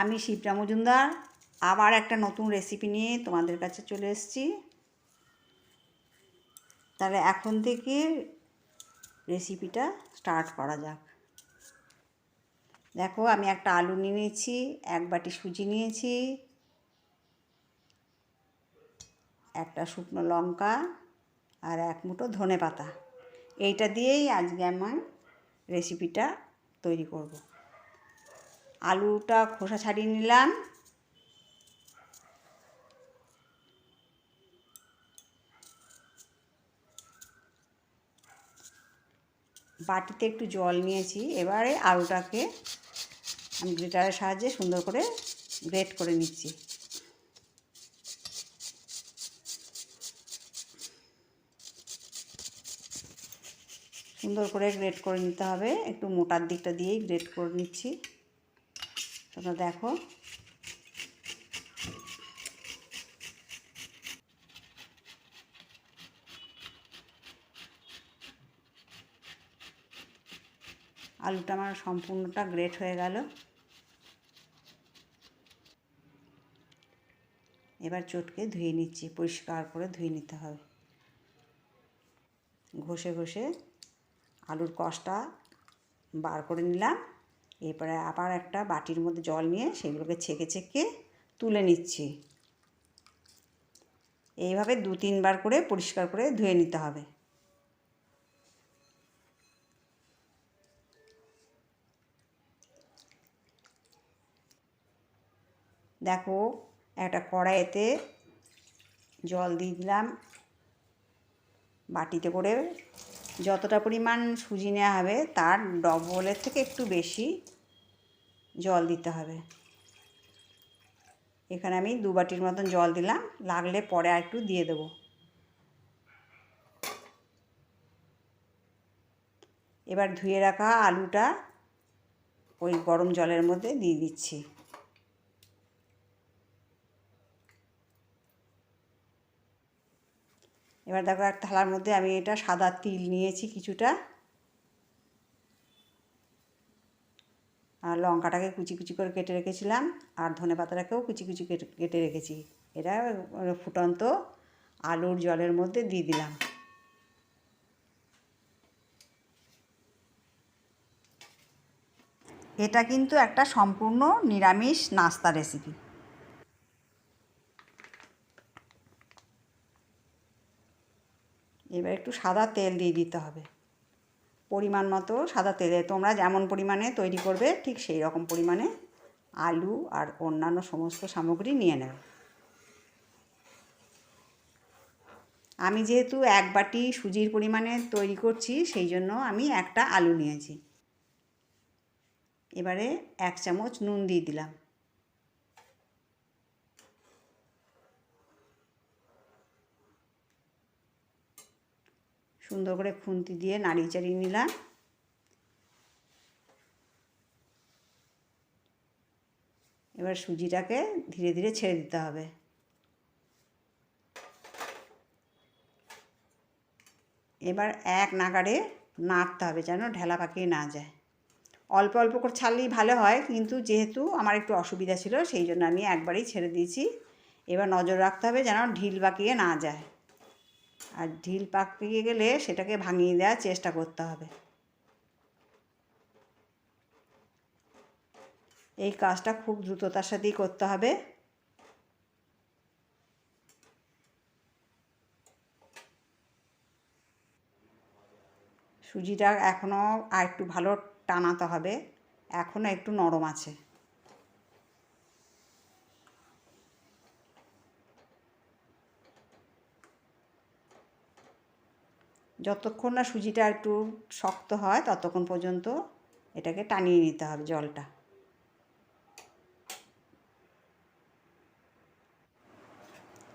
আমি শিবরা মজুমদার, আবার একটা নতুন রেসিপি নিয়ে তোমাদের কাছে চলে এসেছি। তাহলে এখন থেকে রেসিপিটা স্টার্ট করা যাক। দেখো, আমি একটা আলু নিয়ে নিয়েছি, এক বাটি সুজি নিয়েছি, একটা শুকনো লঙ্কা আর এক মুঠো ধনে পাতা এইটা দিয়েই আজকে আমার রেসিপিটা তৈরি করব। আলুটা খোসা ছাড়িয়ে নিলাম। বাটিতে একটু জল নিয়েছি, এবারে আলুটাকে আমি গ্রেটারের সাহায্যে সুন্দর করে গ্রেট করে নিচ্ছি। সুন্দর করে গ্রেট করে নিতে হবে, একটু মোটার দিকটা দিয়েই গ্রেট করে নিচ্ছি। তোমরা দেখো। আলুটা আমার সম্পূর্ণটা গ্রেট হয়ে গেল। এবার চটকে ধুয়ে নিচ্ছি, পরিষ্কার করে ধুয়ে নিতে হবে। ঘষে ঘষে আলুর কষটা বার করে নিলাম। এরপরে আবার একটা বাটির মধ্যে জল নিয়ে সেগুলোকে ছেঁকে ছেঁকে তুলে নিচ্ছি। এইভাবে দু তিনবার করে পরিষ্কার করে ধুয়ে নিতে হবে। দেখো, একটা কড়াইতে জল দিয়ে দিলাম। বাটিতে করে যতটা পরিমাণ সুজি নেওয়া হবে তার ডবলের থেকে একটু বেশি জল দিতে হবে। এখানে আমি দু বাটির মতন জল দিলাম, লাগলে পরে আর একটু দিয়ে দেবো। এবার ধুয়ে রাখা আলুটা ওই গরম জলের মধ্যে দিয়ে দিচ্ছি। এবার দেখো এক থালার মধ্যে আমি এটা সাদা তিল নিয়েছি কিছুটা। আর লঙ্কাটাকে কুচি কুচি করে কেটে রেখেছিলাম, আর ধনে পাতাটাকেও কুচি কুচি কেটে কেটে রেখেছি। এটা ফুটন্ত আলুর জলের মধ্যে দিয়ে দিলাম। এটা কিন্তু একটা সম্পূর্ণ নিরামিষ নাস্তা রেসিপি এবার একটু সাদা তেল দিয়ে দিতে হবে। পরিমাণ মতো সাদা তেলে তোমরা যেমন পরিমাণে তৈরি করবে ঠিক সেই রকম পরিমাণে আলু আর অন্যান্য সমস্ত সামগ্রী নিয়ে নেবে। আমি যেহেতু এক বাটি সুজির পরিমাণে তৈরি করছি, সেই জন্য আমি একটা আলু নিয়েছি। এবারে এক চামচ নুন দিয়ে দিলাম। সুন্দর করে খুন্তি দিয়ে নাড়িয়ে চাড়িয়ে নিলাম। এবার সুজিটাকে ধীরে ধীরে ছেড়ে দিতে হবে। এবার এক নাগাড়ে নাড়তে হবে যেন ঢেলা পাকিয়ে না যায়। অল্প অল্প করে ছাড়লেই ভালো হয়, কিন্তু যেহেতু আমার একটু অসুবিধা ছিল, সেই জন্য আমি একবারেই ছেড়ে দিয়েছি। এবার নজর রাখতে হবে যেন ঢিল পাকিয়ে না যায়। আর ঢিল পাক পেকে গেলে সেটাকে ভাঙিয়ে দেওয়ার চেষ্টা করতে হবে। এই কাজটা খুব দ্রুততার সাথেই করতে হবে। সুজিটা এখনও আর একটু ভালো টানাতে হবে। এখনও একটু নরম আছে। যতক্ষণ না সুজিটা একটু শক্ত হয়, ততক্ষণ পর্যন্ত এটাকে টানিয়ে নিতে হবে জলটা।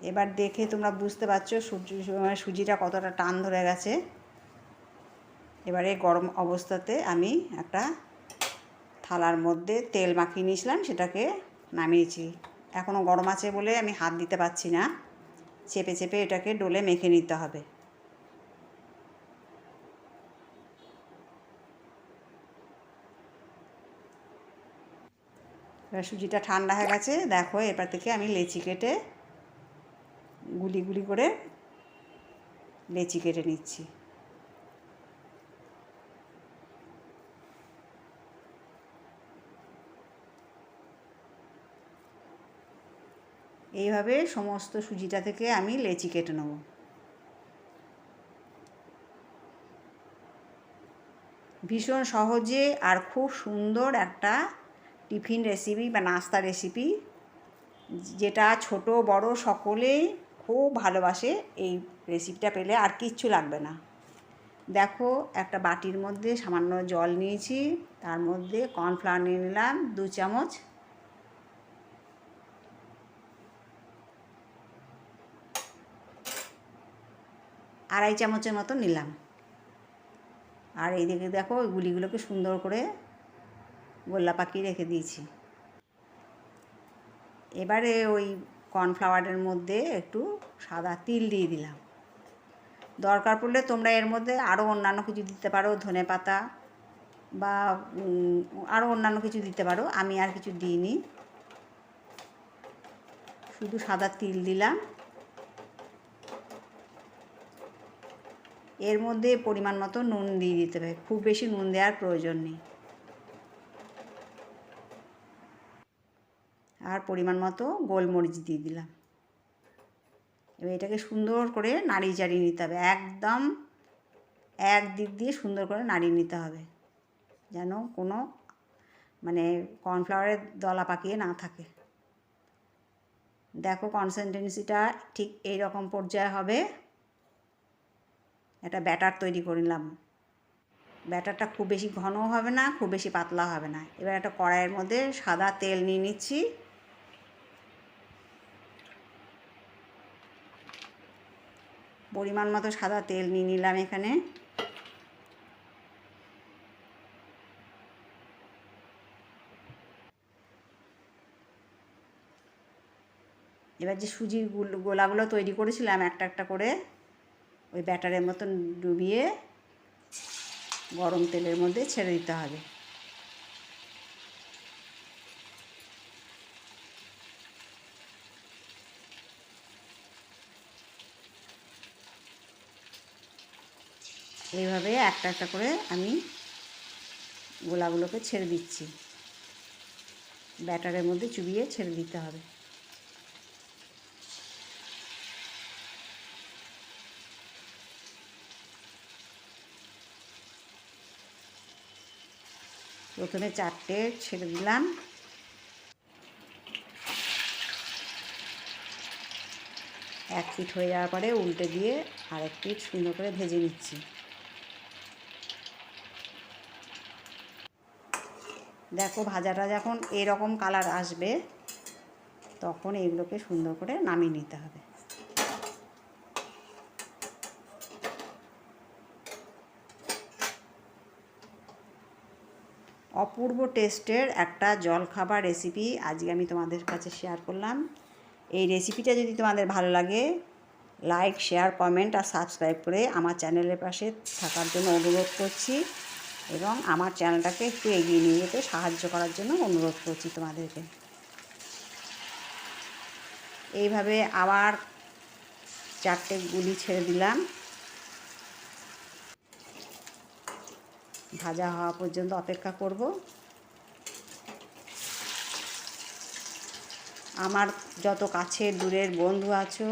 এবার দেখে তোমরা বুঝতে পারছ সুজি সুজিটা কতটা টান ধরে গেছে। এবারে গরম অবস্থাতে আমি একটা থালার মধ্যে তেল মাখিয়ে নিয়েছিলাম, সেটাকে নামিয়েছি। এখনও গরম আছে বলে আমি হাত দিতে পারছি না। চেপে চেপে এটাকে ডোলে মেখে নিতে হবে। এবার সুজিটা ঠান্ডা হয়ে গেছে, দেখো এরপর থেকে আমি লেচি কেটে গুলি গুলি করে লেচি কেটে নিচ্ছি। এইভাবে সমস্ত সুজিটা থেকে আমি লেচি কেটে নেব। ভীষণ সহজে আর খুব সুন্দর একটা টিফিন রেসিপি বা নাস্তা রেসিপি যেটা ছোট, বড় সকলেই খুব ভালোবাসে এই রেসিপিটা পেলে, আর কিচ্ছু লাগবে না। দেখো, একটা বাটির মধ্যে সামান্য জল নিয়েছি, তার মধ্যে কর্নফ্লাওয়ার নিয়ে নিলাম, দু চামচ। আড়াই চামচের মতো নিলাম। আর এই এইদিকে দেখো, ওই গুলিগুলোকে সুন্দর করে গোল্লা পাকিয়ে রেখে দিয়েছি। এবারে ওই কর্নফ্লাওয়ারের মধ্যে একটু সাদা তিল দিয়ে দিলাম। দরকার পড়লে তোমরা এর মধ্যে আরও অন্যান্য কিছু দিতে পারো, ধনে পাতা বা আরও অন্যান্য কিছু দিতে পারো, আমি আর কিছু দিইনি। শুধু সাদা তিল দিলাম। এর মধ্যে পরিমাণ মতো নুন দিয়ে দিতে হবে। খুব বেশি নুন দেওয়ার প্রয়োজন নেই। আর পরিমাণ মতো গোলমরিচ দিয়ে দিলাম। এবার এটাকে সুন্দর করে নাড়িয়ে চাড়িয়ে নিতে হবে। একদম এক দিক দিয়ে সুন্দর করে নাড়িয়ে নিতে হবে। যেন কোনো মানে কর্নফ্লাওয়ারের দলা পাকিয়ে না থাকে। দেখো কনসেন্টেন্সিটা ঠিক এই রকম পর্যায়ে হবে। একটা ব্যাটার তৈরি করে নিলাম। ব্যাটারটা খুব বেশি ঘনও হবে না, খুব বেশি পাতলা হবে না। এবার একটা কড়াইয়ের মধ্যে সাদা তেল নিয়ে নিচ্ছি। পরিমাণ মতো সাদা তেল নিয়ে নিলাম এখানে। এবার যে সুজির গোলাগুলো তৈরি করেছিলাম একটা একটা করে, ওই ব্যাটারের মতন ডুবিয়ে গরম তেলের মধ্যে ছেড়ে দিতে হবে। এইভাবে একটা একটা করে আমি গোলাগুলোকে ছেড়ে দিচ্ছি। ব্যাটারের মধ্যে চুবিয়ে ছেড়ে দিতে হবে। প্রথমে চারটে ছেড়ে দিলাম। এক পিঠ হয়ে যাওয়ার পরে উল্টে দিয়ে আরেক পিঠ সুন্দর করে ভেজে নিচ্ছি। দেখো ভাজাটা যখন এরকম কালার আসবে, তখন এগুলোকে সুন্দর করে নামিয়ে নিতে হবে। অপূর্ব টেস্টের একটা জলখাবার রেসিপি আজকে আমি তোমাদের কাছে শেয়ার করলাম। এই রেসিপিটা যদি তোমাদের ভালো লাগে লাইক শেয়ার কমেন্ট আর সাবস্ক্রাইব করে আমার চ্যানেলের পাশে থাকার জন্য অনুরোধ করছি। এবং আমার চ্যানেলটাকে একটু এগিয়ে নিয়ে যেতে সাহায্য করার জন্য অনুরোধ করছি তোমাদেরকে। এইভাবে আবার চারটে গুলি ছেড়ে দিলাম। ভাজা হওয়া পর্যন্ত অপেক্ষা করব। আমার যত কাছের দূরের বন্ধু আছো,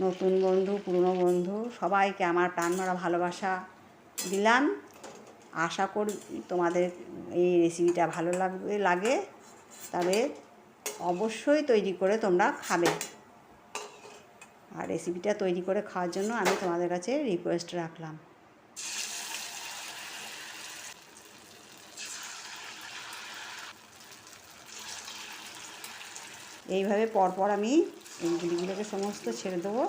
নতুন বন্ধু, পুরনো বন্ধু, সবাইকে আমার প্রাণ ভরা ভালোবাসা দিলাম। আশা করি তোমাদের এই রেসিপিটা ভালো লাগবে, লাগে, তবে অবশ্যই তৈরি করে তোমরা খাবে। আর রেসিপিটা তৈরি করে খাওয়ার জন্য আমি তোমাদের কাছে রিকোয়েস্ট রাখলাম। এইভাবে পরপর আমি এই গুলিগুলোকে সমস্ত ছেড়ে দেবো।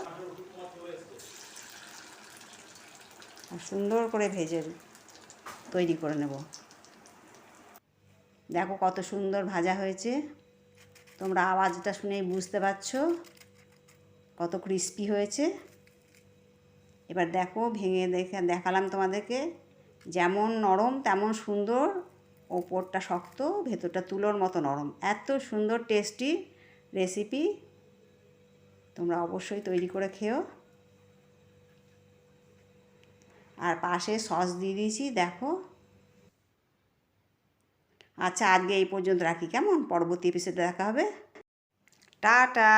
আর সুন্দর করে ভেজে তৈরি করে নেব। দেখো কত সুন্দর ভাজা হয়েছে। তোমরা আওয়াজটা শুনেই বুঝতে পারছ কত ক্রিস্পি হয়েছে। এবার দেখো ভেঙে দেখে দেখালাম তোমাদেরকে, যেমন নরম তেমন সুন্দর ওপরটা শক্ত, ভেতরটা তুলোর মতো নরম। এত সুন্দর টেস্টি রেসিপি তোমরা অবশ্যই তৈরি করে খেও। আর পাশে সস দিয়ে দিয়েছি, দেখো। আচ্ছা আজকে এই পর্যন্ত রাখি, কেমন? পরবর্তী এপিসোডে দেখা হবে। টাটা!